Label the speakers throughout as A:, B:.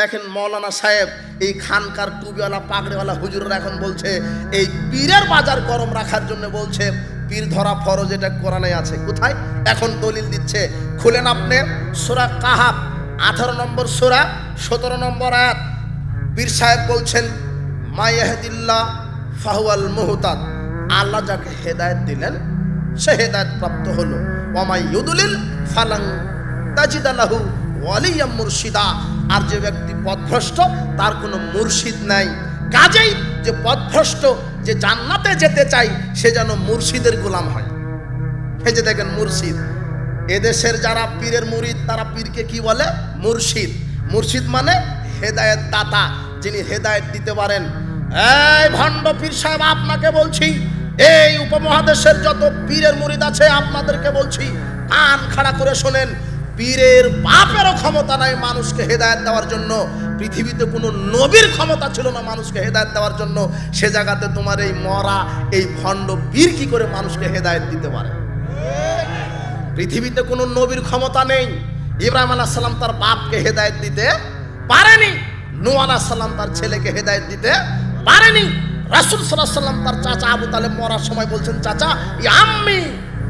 A: দেখেন মৌলানা সাহেব, এই খানকার টুবিওয়ালা পাগড়িওয়ালা হুজুররা এখন বলছে, এই পীরের বাজার গরম রাখার জন্য বলছে, পীর ধরা ফরজ, এটা কোরআনে আছে। কোথায়? এখন দলিল দিচ্ছে, খুলেন আপনি, সোরা কাহাব আঠারো নম্বর সোরা, সতেরো নম্বর আয়াত। পীর সাহেব বলছেন মায়াহদিল্লাহ ফাহুয়াল মুহতাদ। আল্লাহ যাকে হেদায়েত দিলেন, সে হেদায়েত প্রাপ্ত হলো। ওমাই ইউদুলিল ফালাং তাজিদালাহু ওয়ালিয়াম মুর্শিদা। আর যে ব্যক্তি পথভ্রষ্ট, তার কোনো মুর্শিদ নাই। কাজেই যে পথভ্রষ্ট, যে জান্নাতে যেতে চাই, সে যেন মুর্শিদের গোলাম হয়। এই যে দেখেন মুর্শিদ। এদেশের যারা পীরের মুরিদ, তারা পীরকে কি বলে? মুর্শিদ। মুর্শিদ মানে হেদায়েত দাতা, যিনি হেদায়েত দিতে পারেন। এই ভণ্ড পীর সাহেব, আপনাকে বলছি, এই উপমহাদেশের যত পীরের মুরিদ আছে, আপনাদেরকে বলছি, কান খাড়া করে শোনেন। পীরের বাপেরও ক্ষমতা নাই মানুষকে হেদায়েত দেওয়ার জন্য। পৃথিবীতে কোনো নবীর ক্ষমতা ছিল না মানুষকে হেদায়েত দেওয়ার জন্য। সে জায়গাতে তোমার এই মরা, এই ভণ্ড পীর কি করে মানুষকে হেদায়েত দিতে পারে? পৃথিবীতে কোনো নবীর ক্ষমতা নেই। ইব্রাহিম আলাহ সাল্লাম তার বাপকে হেদায়েত দিতে পারেনি। নু আলাহ সাল্লাম তার ছেলেকে হেদায়েত দিতে পারেনি। রাসুল সাল্লাহ সাল্লাম তার চাচা আবু তালেব মরার সময় বলছেন, চাচা, ই আম্মি,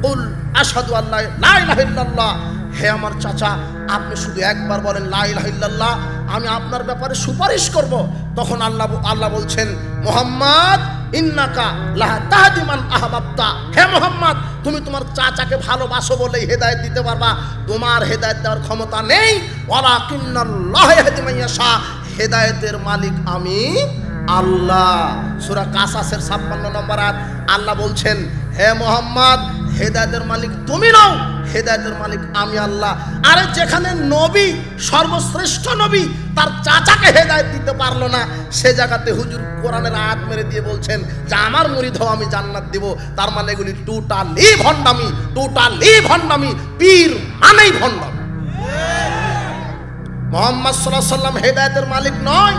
A: কুল আসাদু আল্লাহ লা হে আমার চাচা, আপনি শুধু একবার বলেন, লা ইলাহা ইল্লাল্লাহ আমি আপনার ব্যাপারে সুপারিশ করব। তখন আল্লাহ আল্লাহ বলছেন, মোহাম্মদ, ইন্নাকা লাহা তাহদিমান আহবাবতা। হে মোহাম্মদ, তুমি তোমার চাচাকে ভালোবাসো বলেই হেদায়েত দিতে পারবা। তোমার হেদায়েত দেওয়ার ক্ষমতা নেই। ওয়ালা কিন্নাল্লাহ হেদায়েতের মালিক আমি আল্লাহ। সূরা কাসাসের 56 নম্বর আয়াত। আল্লাহ বলছেন, হে মোহাম্মদ, হেদায়েতের মালিক তুমি নও। হেদায়েতের মালিক আমি আল্লাহ। আরে যেখানে নবী, সর্বশ্রেষ্ঠ নবী, তার চাচাকে হেদায়ত দিতে পারল না, সে জায়গাতে হুজুর কোরআনের আয়াত মেরে দিয়ে বলছেন যে, আমার মুরিদ হও আমি জান্নাত দিব। তার মানে এগুলি টোটালি ভণ্ডামি টোটালি ভণ্ডামি, পীর মানেই ভণ্ডামি। মোহাম্মদ সাল্লাহ সাল্লাম হেদায়েতের মালিক নয়,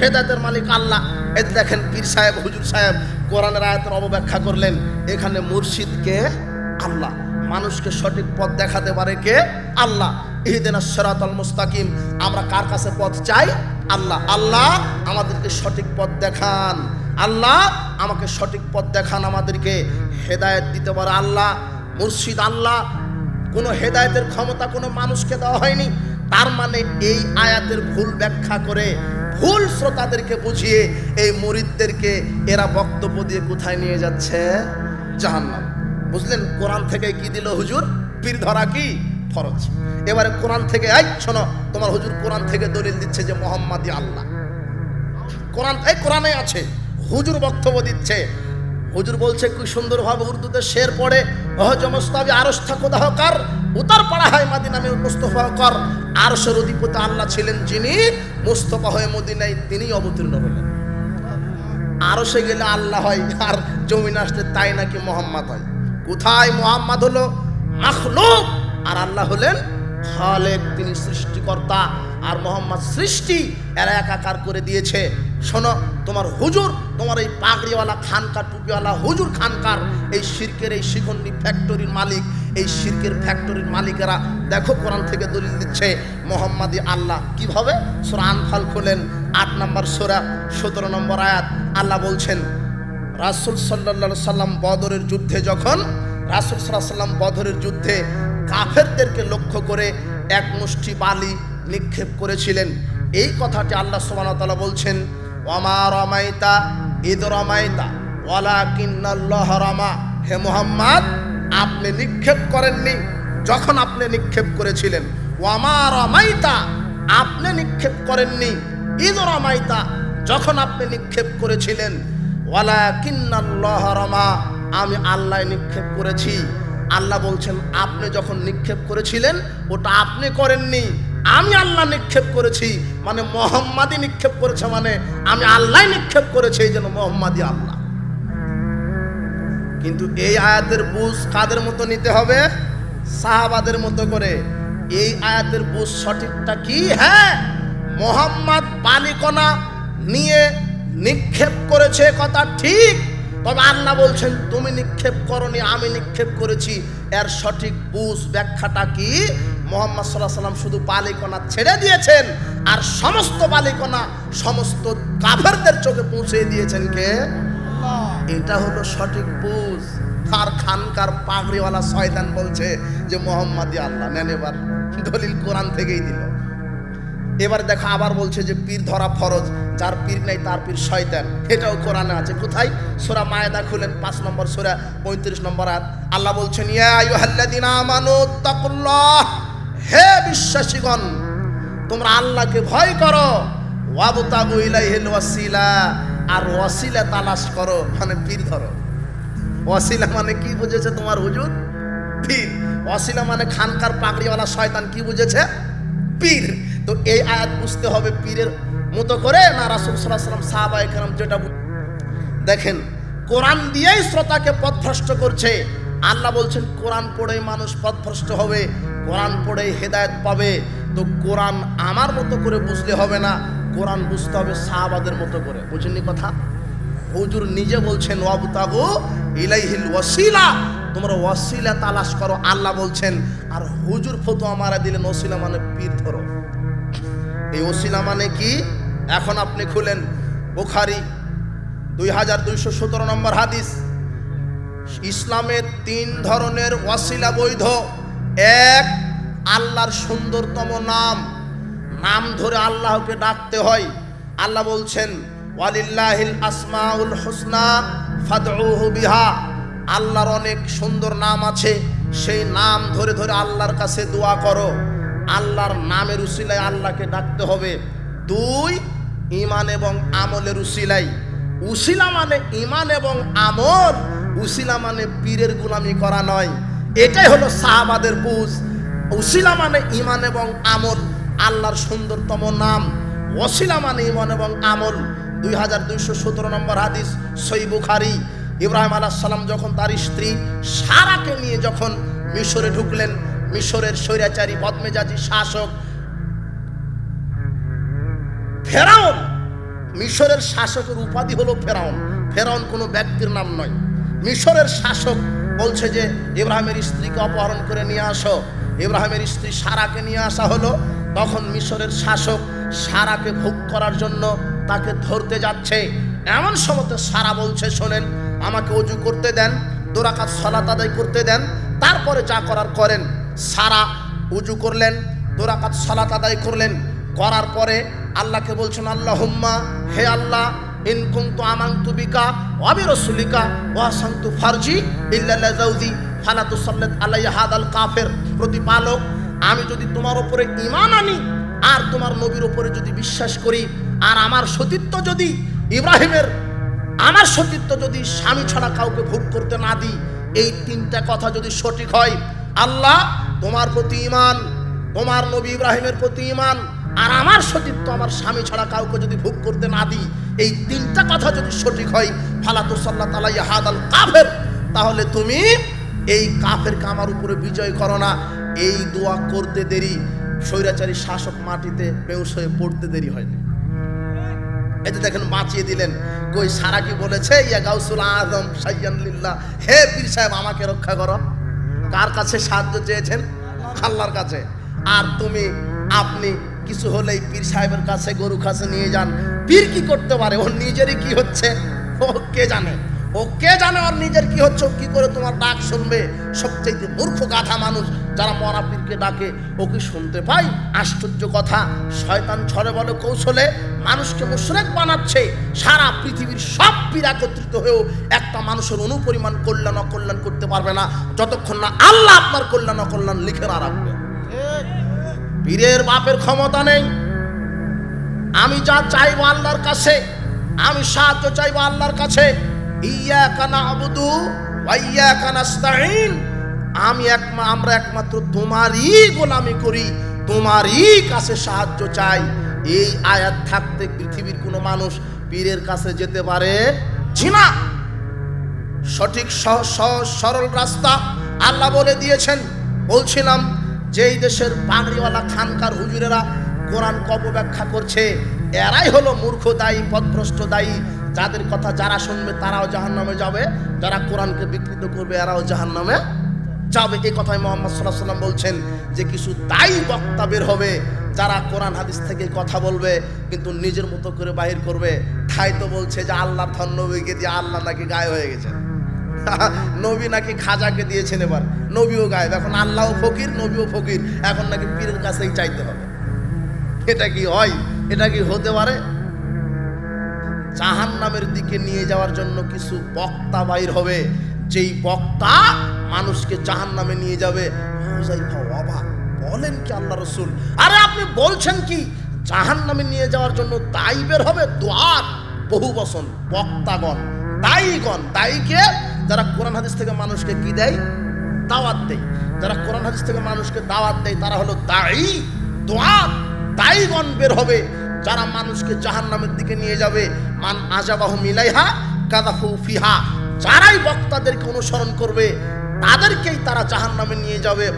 A: হেদায়তের মালিক আল্লাহ। এই দেখেন পীর সাহেব, হুজুর সাহেব কোরআনের আয়াতের অবব্যাখ্যা করলেন, এখানে মুর্শিদকে আল্লাহ মানুষকে সঠিক পথ দেখাতে পারে কে? আল্লাহ। ইহদিন সরাতল মুস্তাকিম। আমরা কার কাছে পথ চাই? আল্লাহ। আল্লাহ, আমাদেরকে সঠিক পথ দেখান। আল্লাহ, আমাকে সঠিক পথ দেখান আমাদেরকে। হেদায়েত দিতে পারে। আল্লাহ, মুর্শিদ আল্লাহ। কোনো হেদায়েতের ক্ষমতা কোনো মানুষকে দেওয়া হয়নি। তার মানে এই আয়াতের ভুল ব্যাখ্যা করে ভুল শ্রোতাদেরকে বুঝিয়ে এই মুরিদদেরকে এরা বক্তব্য দিয়ে কোথায় নিয়ে যাচ্ছে? জাহান্নাম। বুঝলেন কোরআন থেকে কি দিল হুজুর? পীর ধরা কি? ফরজ। এবারে কোরআন থেকে, এই শোনো, তোমার হুজুর কোরআন থেকে দলিল দিচ্ছে যে মোহাম্মদই আল্লাহ। কোরআন, এই কোরআনে আছে, হুজুর বক্তব্য দিচ্ছে। হুজুর বলছে, কি সুন্দরভাবে উর্দুতে শের পড়ে। অহজমস্তাবি আরস্থা কোদাহ কর। উতার পাড়া হয় মাদিনা মে মুস্তফা কর। আরশের অধিপতি আল্লাহ ছিলেন যিনি মুস্তফা হয়ে মদিনায় তিনি অবতীর্ণ হলেন। আরশে গেলে আল্লাহ হয়, আর জমিন আসলে তাই নাকি মোহাম্মদ হয়? কোথায় মোহাম্মদ হলো? মাখলুক। আর আল্লাহ হলেন খালেক, তিনি সৃষ্টিকর্তা। আর মোহাম্মদ সৃষ্টি এরা একাকার করে দিয়েছে। শোনো, তোমার হুজুর, তোমার এই পাগড়িওয়ালা খানকার, টুপিওয়ালা হুজুর খানকার, এই শিরকের এই শিখন্ডি ফ্যাক্টরির মালিক, এই শিরকের ফ্যাক্টরির মালিকেরা দেখো কোরআন থেকে দলিল দিচ্ছে, মোহাম্মদী আল্লাহ। কীভাবে? সোরা আনফাল খোলেন, আট নম্বর সোরা, সতেরো নম্বর আয়াত। আল্লাহ বলছেন রাসুল সাল্লা সাল্লাম বদরের যুদ্ধে যখন, রাসুল সাল্লাহ সাল্লাম বদরের যুদ্ধে কাফেরদেরকে লক্ষ্য করে এক মুষ্টি বালি নিক্ষেপ করেছিলেন। এই কথাটি আল্লাহ সুবহানাহু বলছেন ওমা রমাইতা ঈদ রমাইতা ওয়ালা কিন্নাল্লাহ রমা। হে মোহাম্মদ, আপনি নিক্ষেপ করেননি যখন আপনি নিক্ষেপ করেছিলেন। ওয়ামা রমাইতা, আপনি নিক্ষেপ করেননি। ঈদ রমাইতা, যখন আপনি নিক্ষেপ করেছিলেন ওয়ালা আমি আল্লাহ নিক্ষেপ করেছি। আল্লাহ বলছেন, আপনি যখন নিক্ষেপ করেছিলেন, ওটা আপনি করেননি। আমি আল্লাহ নিক্ষেপ করেছি মানে মোহাম্মাদি নিক্ষেপ করেছে মানে আমি আল্লাহ নিক্ষেপ করেছি, এই জন্য মোহাম্মাদি আল্লাহ। কিন্তু এই আয়াতের বুঝ কাদের মতো নিতে হবে? সাহাবাদের মতো করে। এই আয়াতের বুঝ সঠিকটা কি? হ্যাঁ মোহাম্মদ বালিকণা নিয়ে নিক্ষেপ করেছে কথা ঠিক, তবে আল্লাহ বলছেন, তুমি নিক্ষেপ করনি, আমি নিক্ষেপ করেছি। এর সঠিক বুঝ, ব্যাখ্যাটা কি? মোহাম্মদ সাল্লাহ সাল্লাম শুধু বালিকণা ছেড়ে দিয়েছেন, আর সমস্ত বালিকণা সমস্ত কাফেরদের চোখে পৌঁছে দিয়েছেন কে? এটা হলো সঠিক বুঝ। আর খানকার পাগড়িওয়ালা শয়তান বলছে যে মোহাম্মদই আল্লাহ। নেন এবার, দলিল কোরআন থেকেই দিল। এবার দেখো আবার বলছে যে পীর ধরা ফরজ, যার পীর নেই তার পীর শয়তান। এটাও কোরআনে আছে। কোথায়? সোরা মায়েদা খুলেন, পাঁচ নম্বর সোরা, পঁয়ত্রিশ নম্বর আয়াত। আল্লাহ বলছেন হে বিশ্বাসীগণ, তোমরা আল্লাহকে ভয় করো। ওয়াবতাগু ইলাইহিল ওয়াসিলা। আর ওয়াসিলা তালাশ করো মানে পীর ধরো। ওয়াসিলা মানে কি বুঝেছে তোমার হুজুর? পীর। ওয়াসিলা মানে খানকার পাগড়িওয়ালা শয়তান কি বুঝেছে? পীর। তো এই আয়াত বুঝতে হবে পীরের মতো করে না রাসূল আলাইহি সাল্লাম সাহাবা যেটা দেখেন, কোরআন দিয়েই শ্রোতাকে পথভ্রষ্ট করছে। আল্লাহ বলছেন, কোরআন পড়েই মানুষ পথভ্রষ্ট হবে, কোরআন পড়েই হেদায়েত পাবে। তো কোরআন আমার মতো করে বুঝলে হবে না, কোরআন বুঝতে হবে সাহাবাদের মতো করে। বুঝেননি কথা? হুজুর নিজে বলছেন, ওয়াবতাগু ইলাইহিল ওয়াসিলা। তোমরা ওয়াসিলা তালাশ করো, আল্লাহ বলছেন, আর হুজুর ফতোয়া মারা দিলেন ওসিলা মানে পীর ধরো। এই ওসিলা মানে কি? এখন আপনি খুলেন বুখারি, দুই হাজার দুইশো সতেরো নম্বর হাদিস। ইসলামের তিন ধরনের ওয়াসিলা বৈধ। এক, আল্লাহর সুন্দরতম নাম। নাম ধরে আল্লাহকে ডাকতে হয়। আল্লাহ বলছেন, ওয়ালিল্লাহিল আসমাউল হুসনা ফাদউহু বিহা। আল্লাহর অনেক সুন্দর নাম আছে। সেই নাম ধরে ধরে আল্লাহর কাছে দোয়া করো। আল্লাহর নামের উসিলায় আল্লাহকে ডাকতে হবে। দুই ইমান এবং আমলের উসিলাই উসিলা মানে ইমান এবং আমল, উসিলা মানে পীরের গুলামি করা নয়। এটাই হলো সাহাবাদের বুঝ। উসিলা মানে ইমান এবং আমল, আল্লাহর সুন্দরতম নাম। ওসিলা মানে ইমান এবং আমল। দুই হাজার দুইশো সতেরো নম্বর হাদিস সই বুখারি। ইব্রাহিম আলাহ সালাম যখন তার স্ত্রী সারাকে নিয়ে যখন মিশরে ঢুকলেন মিশরের স্বৈরাচারী, বদমেজাজি শাসক। ফেরাউন! মিশরের শাসকের উপাধি হলো ফেরাউন। ফেরাউন কোনো ব্যক্তির নাম নয়। মিশরের শাসক বলছে যে, ইব্রাহিমের স্ত্রীকে অপহরণ করে নিয়ে আসো। ইব্রাহিমের স্ত্রী সারাকে নিয়ে আসা হলো। তখন মিশরের শাসক সারাকে ভোগ করার জন্য তাকে ধরতে যাচ্ছে। এমন সময়তে সারা বলছে, শোনেন, আমাকে অজু করতে দেন, দোরাকাত সলাত আদায় করতে দেন, তারপরে যা করার করেন। সারা উজু করলেন, দোরাকাত সলাত আদায় করলেন। করার পরে আল্লাহকে বলছেন আল্লাহ হুম্মা হে আল্লাহ ইনকুম তো আমাংতু বিকা ওয়াবি রসুলিকা ওয়াসান্তু ফারজি ইল্লাল্লাহ জাউদি ফালাতু সাল্লাত আলাইয়া হাদাল কাফের। প্রতিপালক, আমি যদি তোমার উপরে ঈমান আনি আর তোমার নবীর উপরে যদি বিশ্বাস করি আর আমার সতীত্ব যদি ইব্রাহিমের, আমার সতীত্ব যদি স্বামী ছাড়া কাউকে ভোগ করতে না দিই, এই তিনটা কথা যদি সঠিক হয় আল্লাহ, তোমার প্রতি ইমান তোমার নবী ইব্রাহিমের প্রতি ইমান আর আমার সতীত্ব আমার স্বামী ছাড়া কাউকে যদি ভোগ করতে না দিই, এই তিনটা কথা যদি সঠিক হয় ফালাতু সাল্লাহ তালাই হাদাল কাফের, তাহলে তুমি এই কাফেরকে আমার উপরে বিজয় করো না। এই দোয়া করতে দেরি, স্বৈরাচারী শাসক মাটিতে বেউস হয়ে পড়তে দেরি হয়নি। যে দেখেন, বাঁচিয়ে দিলেন। কই, সারা কি বলেছে? ইয়া গাউসুল আজম, সাইয়ান হে পীর সাহেব, আমাকে রক্ষা করো। কার কাছে সাহায্য চেয়েছেন? আল্লাহর কাছে। আর তুমি, আপনি কিছু হলেই পীর সাহেবের কাছে গরু কাছে নিয়ে যান। পীর কি করতে পারে? ওর নিজেরই কি হচ্ছে? ও কে জানে? ও কে জানে ওর নিজের কি হচ্ছে? কি করে তোমার ডাক শুনবে? সবচেয়ে মূর্খ গাধা মানুষ যারা মরা পীরকে ডাকে। ও কি শুনতে পাই আশ্চর্য কথা। শয়তান ছড়ে বলে কৌশলে মানুষকে মুশরেক বানাচ্ছে। সারা পৃথিবীর সব পীর একত্রিত হয়েও একটা মানুষের অনুপরিমাণ কল্যাণ, অকল্যাণ করতে পারবে না। যতক্ষণ না আল্লাহ আপনার কল্যাণ, অকল্যাণ লিখে না রাখবে। পীরের বাপের ক্ষমতা নেই। আমি যা চাইব আল্লাহর কাছে, আমি সাহায্য চাইব আল্লাহর কাছে। ইয়া কানা আবুদু ইয়া কানাস্তাইন আমি একমা, আমরা একমাত্র তোমারই গোলামি করি, তোমারই কাছে সাহায্য চাই। এই আয়াত থাকতে পৃথিবীর কোনো মানুষ পীরের কাছে যেতে পারে জি সঠিক সরল রাস্তা আল্লাহ বলে দিয়েছেন। বলছিলাম, যেই দেশের পাগড়িওয়ালা খানকার হুজুরেরা কোরআন কব ব্যাখ্যা করছে, এরাই হলো মূর্খ দায়ী পথভ্রষ্ট দায়ী যাদের কথা যারা শুনবে তারাও জাহান্নামে যাবে, যারা কোরআনকে বিকৃত করবে এরাও জাহান্নামে যাবে। এই কথাই মোহাম্মদ সাল্লাহ সাল্লাম বলছেন যে কিছু দায়ী বক্তা বের হবে, যারা কোরআন হাদিস থেকে কথা বলবে, কিন্তু নিজের মতো করে বাহির করবে। তাই তো বলছে যে আল্লাহ ধন নবীকে দিয়ে আল্লাহ নাকি গায়ে হয়ে গেছে নবী নাকি খাজাকে দিয়েছেন এবার। নবীও গায়েব। এখন আল্লাহও ফকির, নবীও ফকির। এখন নাকি পীরের কাছেই চাইতে হবে। এটা কি হয়? এটা কি হতে পারে? জাহান নামের দিকে নিয়ে যাওয়ার জন্য কিছু বক্তা বাইর হবে। যেই বক্তা মানুষকে জাহান নামে নিয়ে যাবে অবাক। বলেন কি আল্লাহ রসুল? আরে আপনি বলছেন কি? জাহান নামে নিয়ে যাওয়ার জন্য দায়ী বের হবে দোয়ার বহু বসন বক্তাগণ, দায়ীগণ। দায়ীকে যারা কোরআন হাদিস থেকে মানুষকে কি দেয়? দাওয়াত দেয়। যারা কোরআন হাদিস থেকে মানুষকে দাওয়াত দেয়, তারা হলো দায়ী দোয়াত দায়ীগণ বের হবে। যারা মানুষকে জাহান নামের দিকে নিয়ে যাবে, মান আজাবাহু মিলাইহা কাদাফু ফিহা, যারাই বক্তাদেরকে অনুসরণ করবে, তাদেরকেই তারা জাহান নামে নিয়ে যাবে।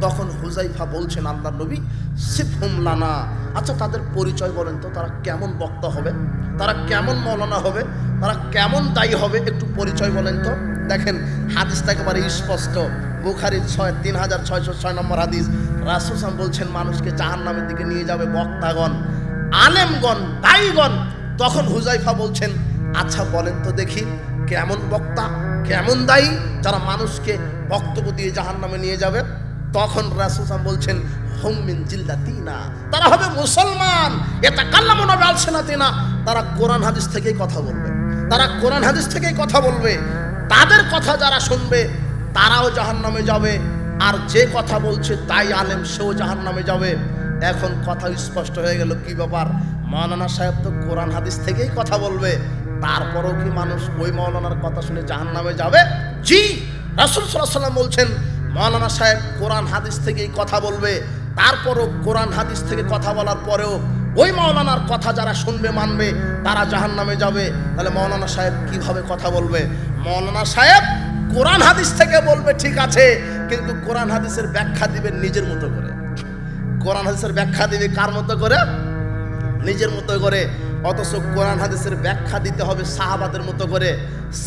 A: তখন হুজাইফা বলছেন আল্লাহ নবী, সিফহুম লানা। আচ্ছা তাদের পরিচয় বলেন তো, তারা কেমন বক্তা হবে? তারা কেমন মৌলানা হবে? তারা কেমন দায়ী হবে? একটু পরিচয় বলেন তো। দেখেন, হাদিসটা একেবারে স্পষ্ট। বুখারির ছয়, তিন হাজার ছয়শো ছয় নম্বর হাদিস। রাসুসাম বলছেন, মানুষকে জাহান নামের দিকে নিয়ে যাবে বক্তাগণ। আলেমগণ, দায়ীগণ তখন হুজাইফা বলছেন আচ্ছা বলেন তো দেখি কেমন বক্তা, কেমন দায়ী যারা মানুষকে বক্তব্য দিয়ে জাহান নামে নিয়ে যাবে? তখন রাসুসাম বলছেন হোমিন জিল্লা তিনা তারা হবে মুসলমান। এটা কাল্লাম নবে আলছে না তিনা। তারা কোরআন হাদিস থেকেই কথা বলবে। তারা কোরআন হাদিস থেকেই কথা বলবে। তাদের কথা যারা শুনবে, তারাও জাহান নামে যাবে। আর যে কথা বলছে, তাই আলেম সেও জাহান নামে যাবে। এখন কথা স্পষ্ট হয়ে গেল, কি ব্যাপার? মাওলানা সাহেব তো কোরআন হাদিস থেকেই কথা বলবে। তারপরও কি মানুষ ওই মাওলানার কথা শুনে জাহান নামে যাবে? জি, রাসুল সাল্লাম বলছেন, মাওলানা সাহেব কোরআন হাদিস থেকেই কথা বলবে। তারপরও কোরআন হাদিস থেকে কথা বলার পরেও ওই মাওলানার কথা যারা শুনবে, মানবে, তারা জাহান নামে যাবে। তাহলে মাওলানা সাহেব কীভাবে কথা বলবে? মাওলানা সাহেব কোরআন হাদিস থেকে বলবে, ঠিক আছে, কিন্তু কোরআন হাদিসের ব্যাখ্যা দিবেন নিজের মতো করে। কোরআন হাদিসের ব্যাখ্যা দিবে কার মতো করে? নিজের মতো করে। অথচ কোরআন হাদিসের ব্যাখ্যা দিতে হবে সাহাবাদের মতো করে।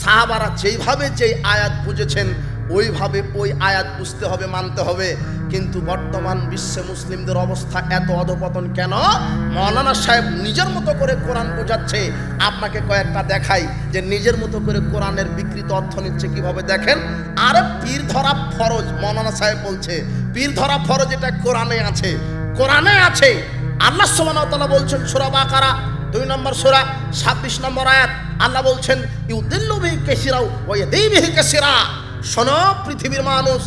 A: সাহাবারা যেইভাবে যেই আয়াত বুঝেছেন, ওইভাবে ওই আয়াত বুঝতে হবে, মানতে হবে। কিন্তু বর্তমান বিশ্বে মুসলিমদের অবস্থা এত অধপতন কেন? মৌলানা সাহেব নিজের মতো করে কোরআন বোঝাচ্ছে। আপনাকে কয়েকটা দেখাই যে নিজের মতো করে কোরআনের বিকৃত অর্থ নিচ্ছে কীভাবে? দেখেন, আরে পীর ধরা ফরজ, মৌলানা সাহেব বলছে পীর ধরা ফরজ এটা কোরআনে আছে। কোরআনে আছে। আল্লাহ তাআলা বলছেন সূরা বাকারা, দুই নম্বর সূরা 26 নম্বর আয়াত। আল্লাহ বলছেন, ইউদিল্লু বিহি কেসিরাও ওই ইয়াদি বিহি কাসিরা। শোনো, পৃথিবীর মানুষ,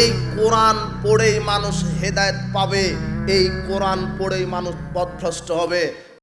A: এই কোরআন পড়েই মানুষ হেদায়েত পাবে, এই কোরআন পড়েই মানুষ পথভ্রষ্ট হবে।